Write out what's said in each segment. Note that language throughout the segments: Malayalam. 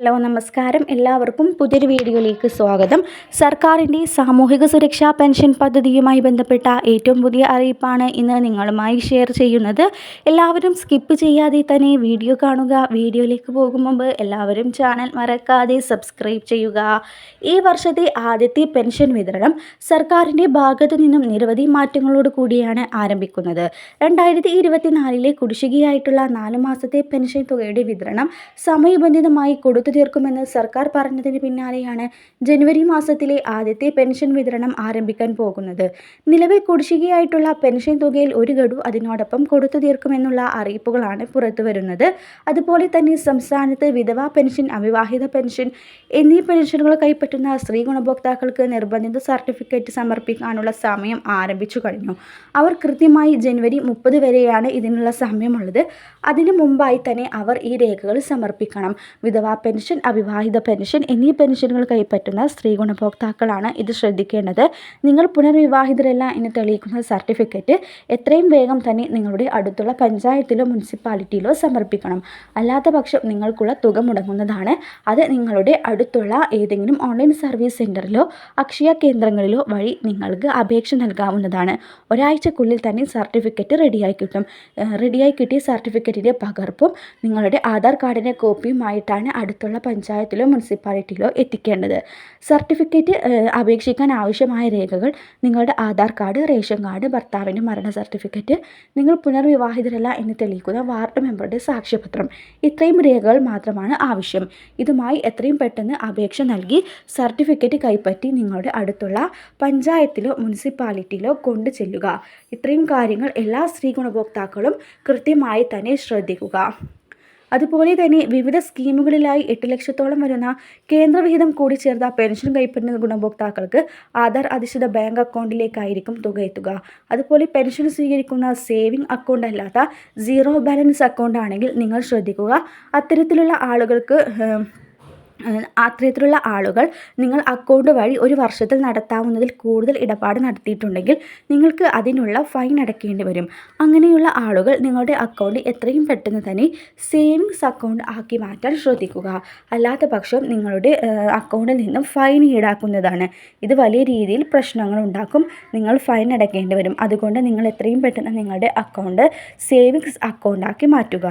ഹലോ നമസ്കാരം. എല്ലാവർക്കും പുതിയൊരു വീഡിയോയിലേക്ക് സ്വാഗതം. സർക്കാരിന്റെ സാമൂഹിക സുരക്ഷാ പെൻഷൻ പദ്ധതിയുമായി ബന്ധപ്പെട്ട ഏറ്റവും പുതിയ അറിയിപ്പാണ് ഇന്ന് നിങ്ങളുമായി ഷെയർ ചെയ്യുന്നത്. എല്ലാവരും സ്കിപ്പ് ചെയ്യാതെ തന്നെ വീഡിയോ കാണുക. വീഡിയോയിലേക്ക് പോകും മുമ്പ് എല്ലാവരും ചാനൽ മറക്കാതെ സബ്സ്ക്രൈബ് ചെയ്യുക. ഈ വർഷത്തെ ആദ്യത്തെ പെൻഷൻ വിതരണം സർക്കാരിന്റെ ഭാഗത്തു നിന്നും നിരവധി മാറ്റങ്ങളോട് കൂടിയാണ് ആരംഭിക്കുന്നത്. രണ്ടായിരത്തി ഇരുപത്തിനാലിലെ കുടിശ്ശികയായിട്ടുള്ള നാല് മാസത്തെ പെൻഷൻ തുകയുടെ വിതരണം സമയബന്ധിതമായി കൊടുത്തു തീർക്കുമെന്ന് സർക്കാർ പറഞ്ഞതിന് പിന്നാലെയാണ് ജനുവരി മാസത്തിലെ ആദ്യത്തെ പെൻഷൻ വിതരണം ആരംഭിക്കാൻ പോകുന്നത്. നിലവിൽ കുടിശ്ശികയായിട്ടുള്ള പെൻഷൻ തുകയിൽ ഒരു ഗഡു അതിനോടൊപ്പം കൊടുത്തു തീർക്കുമെന്നുള്ള അറിയിപ്പുകളാണ് പുറത്തുവരുന്നത് അതുപോലെ തന്നെ സംസ്ഥാനത്ത് വിധവാ പെൻഷൻ അവിവാഹിത പെൻഷൻ എന്നീ പെൻഷനുകൾ കൈപ്പറ്റുന്ന സ്ത്രീ ഗുണഭോക്താക്കൾക്ക് നിർബന്ധിത സർട്ടിഫിക്കറ്റ് സമർപ്പിക്കാനുള്ള സമയം ആരംഭിച്ചു കഴിഞ്ഞു. അവർ കൃത്യമായി ജനുവരി മുപ്പത് വരെയാണ് ഇതിനുള്ള സമയമുള്ളത്. അതിനു മുമ്പായി തന്നെ അവർ ഈ രേഖകൾ സമർപ്പിക്കണം. വിധവാ പെൻഷൻ അവിവാഹിത പെൻഷൻ എന്നീ പെൻഷനുകൾ കൈപ്പറ്റുന്ന സ്ത്രീ ഗുണഭോക്താക്കളാണ് ഇത് ശ്രദ്ധിക്കേണ്ടത്. നിങ്ങൾ പുനർവിവാഹിതരല്ല എന്ന് തെളിയിക്കുന്ന സർട്ടിഫിക്കറ്റ് എത്രയും വേഗം തന്നെ നിങ്ങളുടെ അടുത്തുള്ള പഞ്ചായത്തിലോ മുനിസിപ്പാലിറ്റിയിലോ സമർപ്പിക്കണം. അല്ലാത്ത പക്ഷം നിങ്ങൾക്കുള്ള തുക മുടങ്ങുന്നതാണ്. അത് നിങ്ങളുടെ അടുത്തുള്ള ഏതെങ്കിലും ഓൺലൈൻ സർവീസ് സെന്ററിലോ അക്ഷയ കേന്ദ്രങ്ങളിലോ വഴി നിങ്ങൾക്ക് അപേക്ഷ നൽകാവുന്നതാണ്. ഒരാഴ്ചക്കുള്ളിൽ തന്നെ സർട്ടിഫിക്കറ്റ് റെഡിയായി കിട്ടും. റെഡിയായി കിട്ടിയ സർട്ടിഫിക്കറ്റിന്റെ പകർപ്പും നിങ്ങളുടെ ആധാർ കാർഡിന്റെ കോപ്പിയുമായിട്ടാണ് അടുത്തുള്ള പഞ്ചായത്തിലോ മുനിസിപ്പാലിറ്റിയിലോ എത്തിക്കേണ്ടത്. സർട്ടിഫിക്കറ്റ് അപേക്ഷിക്കാൻ ആവശ്യമായ രേഖകൾ നിങ്ങളുടെ ആധാർ കാർഡ് റേഷൻ കാർഡ് ഭർത്താവിന്റെ മരണ സർട്ടിഫിക്കറ്റ് നിങ്ങൾ പുനർവിവാഹിതരല്ല എന്ന് തെളിയിക്കുന്ന വാർഡ് മെമ്പറുടെ സാക്ഷ്യപത്രം. ഇത്രയും രേഖകൾ മാത്രമാണ് ആവശ്യം. ഇതുമായി എത്രയും പെട്ടെന്ന് അപേക്ഷ നൽകി സർട്ടിഫിക്കറ്റ് കൈപ്പറ്റി നിങ്ങളുടെ അടുത്തുള്ള പഞ്ചായത്തിലോ മുനിസിപ്പാലിറ്റിയിലോ കൊണ്ടു ചെല്ലുക. ഇത്രയും കാര്യങ്ങൾ എല്ലാ സ്ത്രീ ഗുണഭോക്താക്കളും കൃത്യമായി തന്നെ ശ്രദ്ധിക്കുക. അതുപോലെ തന്നെ വിവിധ സ്കീമുകളിലായി എട്ട് ലക്ഷത്തോളം വരുന്ന കേന്ദ്രവിഹിതം കൂടി ചേർത്ത പെൻഷൻ കൈപ്പറ്റുന്ന ഗുണഭോക്താക്കൾക്ക് ആധാർ അധിഷ്ഠിത ബാങ്ക് അക്കൗണ്ടിലേക്കായിരിക്കും തുക എത്തുക. അതുപോലെ പെൻഷൻ സ്വീകരിക്കുന്ന സേവിംഗ് അക്കൗണ്ട് അല്ലാത്ത സീറോ ബാലൻസ് അക്കൗണ്ട് ആണെങ്കിൽ നിങ്ങൾ ശ്രദ്ധിക്കുക. അത്തരത്തിലുള്ള ആളുകൾക്ക് അത്തരത്തിലുള്ള ആളുകൾ നിങ്ങൾ അക്കൗണ്ട് വഴി ഒരു വർഷത്തിൽ നടത്താവുന്നതിൽ കൂടുതൽ ഇടപാട് നടത്തിയിട്ടുണ്ടെങ്കിൽ നിങ്ങൾക്ക് അതിനുള്ള ഫൈൻ അടയ്ക്കേണ്ടി വരും. അങ്ങനെയുള്ള ആളുകൾ നിങ്ങളുടെ അക്കൗണ്ട് എത്രയും പെട്ടെന്ന് തന്നെ സേവിങ്സ് അക്കൗണ്ട് ആക്കി മാറ്റാൻ ശ്രദ്ധിക്കുക. അല്ലാത്ത പക്ഷം നിങ്ങളുടെ അക്കൗണ്ടിൽ നിന്നും ഫൈൻ ഈടാക്കുന്നതാണ്. ഇത് വലിയ രീതിയിൽ പ്രശ്നങ്ങൾ ഉണ്ടാക്കും. നിങ്ങൾ ഫൈൻ അടയ്ക്കേണ്ടി വരും. അതുകൊണ്ട് നിങ്ങൾ എത്രയും പെട്ടെന്ന് നിങ്ങളുടെ അക്കൗണ്ട് സേവിങ്സ് അക്കൗണ്ടാക്കി മാറ്റുക.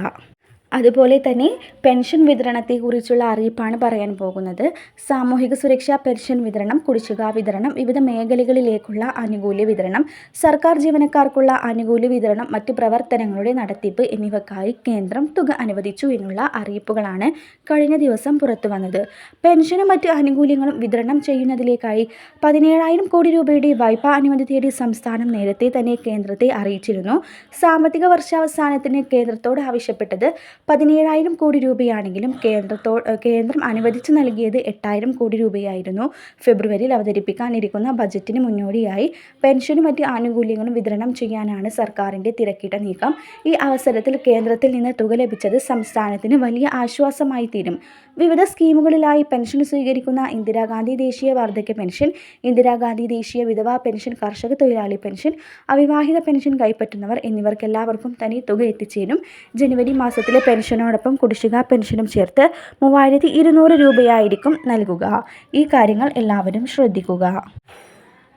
അതുപോലെ തന്നെ പെൻഷൻ വിതരണത്തെക്കുറിച്ചുള്ള അറിയിപ്പാണ് പറയാൻ പോകുന്നത്. സാമൂഹിക സുരക്ഷാ പെൻഷൻ വിതരണം കുടിശ്ശിക വിതരണം വിവിധ മേഖലകളിലേക്കുള്ള ആനുകൂല്യ വിതരണം സർക്കാർ ജീവനക്കാർക്കുള്ള ആനുകൂല്യ വിതരണം മറ്റു പ്രവർത്തനങ്ങളുടെ നടത്തിപ്പ് എന്നിവക്കായി കേന്ദ്രം തുക അനുവദിച്ചു എന്നുള്ള അറിയിപ്പുകളാണ് കഴിഞ്ഞ ദിവസം പുറത്തു വന്നത്. പെൻഷനും മറ്റ് ആനുകൂല്യങ്ങളും വിതരണം ചെയ്യുന്നതിലേക്കായി പതിനേഴായിരം കോടി രൂപയുടെ വായ്പാ അനുമതി തേടി സംസ്ഥാനം നേരത്തെ തന്നെ കേന്ദ്രത്തെ അറിയിച്ചിരുന്നു. സാമ്പത്തിക വർഷാവസാനത്തിന് കേന്ദ്രത്തോട് ആവശ്യപ്പെട്ടത് പതിനേഴായിരം കോടി രൂപയാണെങ്കിലും കേന്ദ്രത്തോ കേന്ദ്രം അനുവദിച്ചു നൽകിയത് എട്ടായിരം കോടി രൂപയായിരുന്നു. ഫെബ്രുവരിയിൽ അവതരിപ്പിക്കാനിരിക്കുന്ന ബജറ്റിന് മുന്നോടിയായി പെൻഷനും മറ്റ് ആനുകൂല്യങ്ങളും വിതരണം ചെയ്യാനാണ് സർക്കാരിന്റെ തിരക്കിട്ട നീക്കം. ഈ അവസരത്തിൽ കേന്ദ്രത്തിൽ നിന്ന് തുക ലഭിച്ചത് സംസ്ഥാനത്തിന് വലിയ ആശ്വാസമായി തീരും. വിവിധ സ്കീമുകളിലായി പെൻഷൻ സ്വീകരിക്കുന്ന ഇന്ദിരാഗാന്ധി ദേശീയ വാർദ്ധക്യ പെൻഷൻ ഇന്ദിരാഗാന്ധി ദേശീയ വിധവാ പെൻഷൻ കർഷക തൊഴിലാളി പെൻഷൻ അവിവാഹിത പെൻഷൻ കൈപ്പറ്റുന്നവർ എന്നിവർക്കെല്ലാവർക്കും തനി തുക എത്തിച്ചേരും. ജനുവരി മാസത്തിലെ പെൻഷനോടൊപ്പം കുടിശ്ശിക പെൻഷനും ചേർത്ത് മൂവായിരത്തി രൂപയായിരിക്കും നൽകുക. ഈ കാര്യങ്ങൾ എല്ലാവരും ശ്രദ്ധിക്കുക.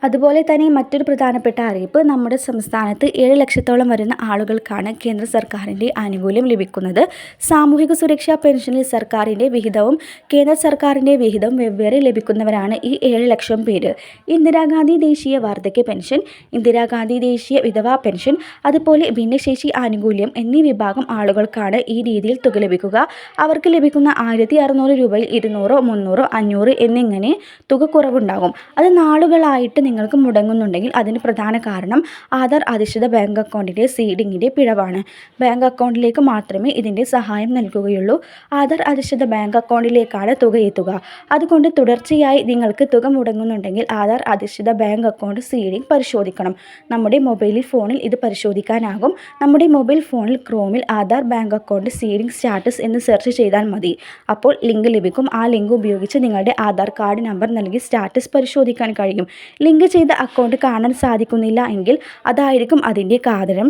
അതുപോലെ തന്നെ മറ്റൊരു പ്രധാനപ്പെട്ട അറിയിപ്പ് നമ്മുടെ സംസ്ഥാനത്ത് ഏഴ് ലക്ഷത്തോളം വരുന്ന ആളുകൾക്കാണ് കേന്ദ്ര സർക്കാരിന്റെ ആനുകൂല്യം ലഭിക്കുന്നത്. സാമൂഹിക സുരക്ഷാ പെൻഷനിൽ സർക്കാരിന്റെ വിഹിതവും കേന്ദ്ര സർക്കാരിന്റെ വിഹിതവും വെവ്വേറെ ലഭിക്കുന്നവരാണ് ഈ ഏഴ് ലക്ഷം പേര്. ഇന്ദിരാഗാന്ധി ദേശീയ വാർദ്ധക്യ പെൻഷൻ ഇന്ദിരാഗാന്ധി ദേശീയ വിധവാ പെൻഷൻ അതുപോലെ ഭിന്നശേഷി ആനുകൂല്യം എന്നീ വിഭാഗം ആളുകൾക്കാണ് ഈ രീതിയിൽ തുക ലഭിക്കുക. അവർക്ക് ലഭിക്കുന്ന ആയിരത്തി അറുന്നൂറ് രൂപയിൽ ഇരുന്നൂറോ മുന്നൂറോ അഞ്ഞൂറ് എന്നിങ്ങനെ തുക കുറവുണ്ടാകും. അത് നാളുകളായിട്ട് നിങ്ങൾക്ക് മുടങ്ങുന്നുണ്ടെങ്കിൽ അതിന് പ്രധാന കാരണം ആധാർ അധിഷ്ഠിത ബാങ്ക് അക്കൗണ്ടിന്റെ സീഡിങ്ങിന്റെ പിഴവാണ്. ബാങ്ക് അക്കൗണ്ടിലേക്ക് മാത്രമേ ഇതിന്റെ സഹായം നൽകുകയുള്ളൂ. ആധാർ അധിഷ്ഠിത ബാങ്ക് അക്കൗണ്ടിലേക്കാണ് തുക എത്തുക. അതുകൊണ്ട് തുടർച്ചയായി നിങ്ങൾക്ക് തുക മുടങ്ങുന്നുണ്ടെങ്കിൽ ആധാർ അധിഷ്ഠിത ബാങ്ക് അക്കൗണ്ട് സീഡിംഗ് പരിശോധിക്കണം. നമ്മുടെ മൊബൈലിൽ ഫോണിൽ ഇത് പരിശോധിക്കാനാകും. നമ്മുടെ മൊബൈൽ ഫോണിൽ ക്രോമിൽ Aadhaar bank account seeding status എന്ന് സെർച്ച് ചെയ്താൽ മതി. അപ്പോൾ ലിങ്ക് ലഭിക്കും. ആ ലിങ്ക് ഉപയോഗിച്ച് നിങ്ങളുടെ ആധാർ കാർഡ് നമ്പർ നൽകി സ്റ്റാറ്റസ് പരിശോധിക്കാൻ കഴിയും. ലിങ്ക് ലിങ്ക് ചെയ്ത അക്കൗണ്ട് കാണാൻ സാധിക്കുന്നില്ല എങ്കിൽ അതായിരിക്കും അതിന്റെ കാരണം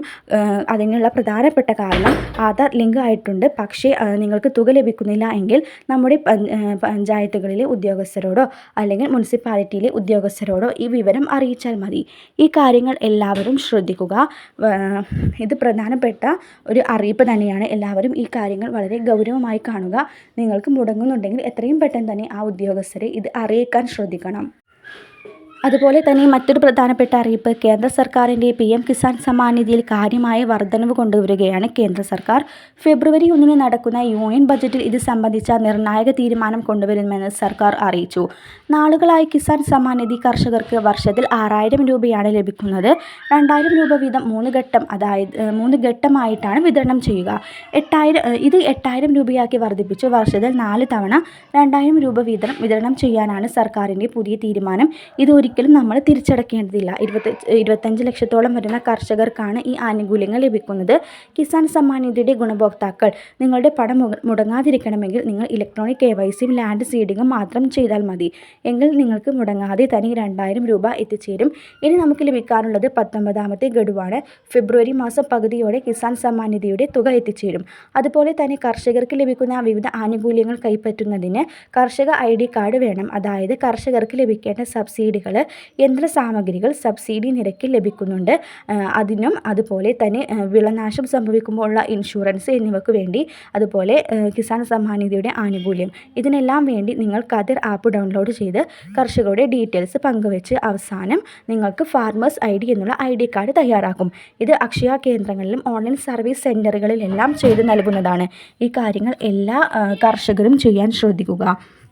അതിനുള്ള പ്രധാനപ്പെട്ട കാരണം ആധാർ ലിങ്ക് ആയിട്ടുണ്ട്. പക്ഷേ നിങ്ങൾക്ക് തുക ലഭിക്കുന്നില്ല എങ്കിൽ നമ്മുടെ പഞ്ചായത്തുകളിലെ ഉദ്യോഗസ്ഥരോടോ അല്ലെങ്കിൽ മുനിസിപ്പാലിറ്റിയിലെ ഉദ്യോഗസ്ഥരോടോ ഈ വിവരം അറിയിച്ചാൽ മതി. ഈ കാര്യങ്ങൾ എല്ലാവരും ശ്രദ്ധിക്കുക. ഇത് പ്രധാനപ്പെട്ട ഒരു അറിയിപ്പ് തന്നെയാണ്. എല്ലാവരും ഈ കാര്യങ്ങൾ വളരെ ഗൗരവമായി കാണുക. നിങ്ങൾക്ക് മുടങ്ങുന്നുണ്ടെങ്കിൽ എത്രയും പെട്ടെന്ന് തന്നെ ആ ഉദ്യോഗസ്ഥരെ ഇത് അറിയിക്കാൻ ശ്രദ്ധിക്കണം. അതുപോലെ തന്നെ മറ്റൊരു പ്രധാനപ്പെട്ട അറിയിപ്പ് കേന്ദ്ര സർക്കാരിന്റെ പി എം കിസാൻ സമ്മാൻ നിധിയിൽ കാര്യമായ വർധനവ് കൊണ്ടുവരികയാണ് കേന്ദ്ര സർക്കാർ. ഫെബ്രുവരി ഒന്നിന് നടക്കുന്ന യൂണിയൻ ബജറ്റിൽ ഇത് സംബന്ധിച്ച നിർണായക തീരുമാനം കൊണ്ടുവരുമെന്ന് സർക്കാർ അറിയിച്ചു. നാളുകളായി കിസാൻ സമ്മാൻ നിധി കർഷകർക്ക് വർഷത്തിൽ ആറായിരം രൂപയാണ് ലഭിക്കുന്നത്. രണ്ടായിരം രൂപ വീതം മൂന്ന് ഘട്ടം അതായത് മൂന്ന് ഘട്ടമായിട്ടാണ് വിതരണം ചെയ്യുക. എട്ടായിരം ഇത് എട്ടായിരം രൂപയാക്കി വർദ്ധിപ്പിച്ചു. വർഷത്തിൽ നാല് തവണ രണ്ടായിരം രൂപ വീതം വിതരണം ചെയ്യാനാണ് സർക്കാരിന്റെ പുതിയ തീരുമാനം. ഇത് ഒരിക്കലും നമ്മൾ തിരിച്ചടക്കേണ്ടതില്ല. ഇരുപത്തി ഇരുപത്തഞ്ച് ലക്ഷത്തോളം വരുന്ന കർഷകർക്കാണ് ഈ ആനുകൂല്യങ്ങൾ ലഭിക്കുന്നത്. കിസാൻ സമ്മാൻ നിധിയുടെ ഗുണഭോക്താക്കൾ നിങ്ങളുടെ പണം മുടങ്ങാതിരിക്കണമെങ്കിൽ നിങ്ങൾ ഇലക്ട്രോണിക് കെ വൈ സിയും ലാൻഡ് സീഡിങ്ങും മാത്രം ചെയ്താൽ മതി. എങ്കിൽ നിങ്ങൾക്ക് മുടങ്ങാതെ തനി രണ്ടായിരം രൂപ എത്തിച്ചേരും. ഇനി നമുക്ക് ലഭിക്കാറുള്ളത് പത്തൊമ്പതാമത്തെ ഗഡുവാണ്. ഫെബ്രുവരി മാസം പകുതിയോടെ കിസാൻ സമ്മാൻ നിധിയുടെ തുക എത്തിച്ചേരും. അതുപോലെ തന്നെ കർഷകർക്ക് ലഭിക്കുന്ന വിവിധ ആനുകൂല്യങ്ങൾ കൈപ്പറ്റുന്നതിന് കർഷക ഐ ഡി കാർഡ് വേണം. അതായത് കർഷകർക്ക് ലഭിക്കേണ്ട സബ്സിഡികൾ യന്ത്ര സാമഗ്രികൾ സബ്സിഡി നിരക്കിൽ ലഭിക്കുന്നുണ്ട്. അതിനും അതുപോലെ തന്നെ വിളനാശം സംഭവിക്കുമ്പോൾ ഉള്ള ഇൻഷുറൻസ് എന്നിവയ്ക്ക് വേണ്ടി അതുപോലെ കിസാൻ സമ്മാൻ നിധിയുടെ ആനുകൂല്യം. ഇതിനെല്ലാം വേണ്ടി നിങ്ങൾ കതിർ ആപ്പ് ഡൗൺലോഡ് ചെയ്ത് കർഷകരുടെ ഡീറ്റെയിൽസ് പങ്കുവെച്ച് അവസാനം നിങ്ങൾക്ക് ഫാർമേഴ്സ് ഐ ഡി എന്നുള്ള ഐ ഡി കാർഡ് തയ്യാറാക്കും. ഇത് അക്ഷയ കേന്ദ്രങ്ങളിലും ഓൺലൈൻ സർവീസ് സെന്ററുകളിലെല്ലാം ചെയ്ത് നൽകുന്നതാണ്. ഈ കാര്യങ്ങൾ എല്ലാ കർഷകരും ചെയ്യാൻ ശ്രദ്ധിക്കുക.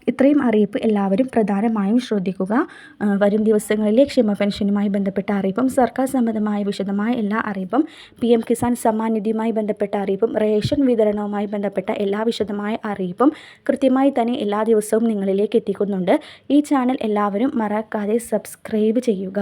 ഇത്രയും അറിയിപ്പ് എല്ലാവരും പ്രധാനമായും ശ്രദ്ധിക്കുക. വരും ദിവസങ്ങളിലെ ക്ഷേമ പെൻഷനുമായി ബന്ധപ്പെട്ട അറിയിപ്പും സർക്കാർ സംബന്ധമായ വിശദമായ എല്ലാ അറിയിപ്പും പി എം കിസാൻ സമ്മാൻ നിധിയുമായി ബന്ധപ്പെട്ട അറിയിപ്പും റേഷൻ വിതരണവുമായി ബന്ധപ്പെട്ട എല്ലാ വിശദമായ അറിയിപ്പും കൃത്യമായി തന്നെ എല്ലാ ദിവസവും നിങ്ങളിലേക്ക് എത്തിക്കുന്നുണ്ട്. ഈ ചാനൽ എല്ലാവരും മറക്കാതെ സബ്സ്ക്രൈബ് ചെയ്യുക.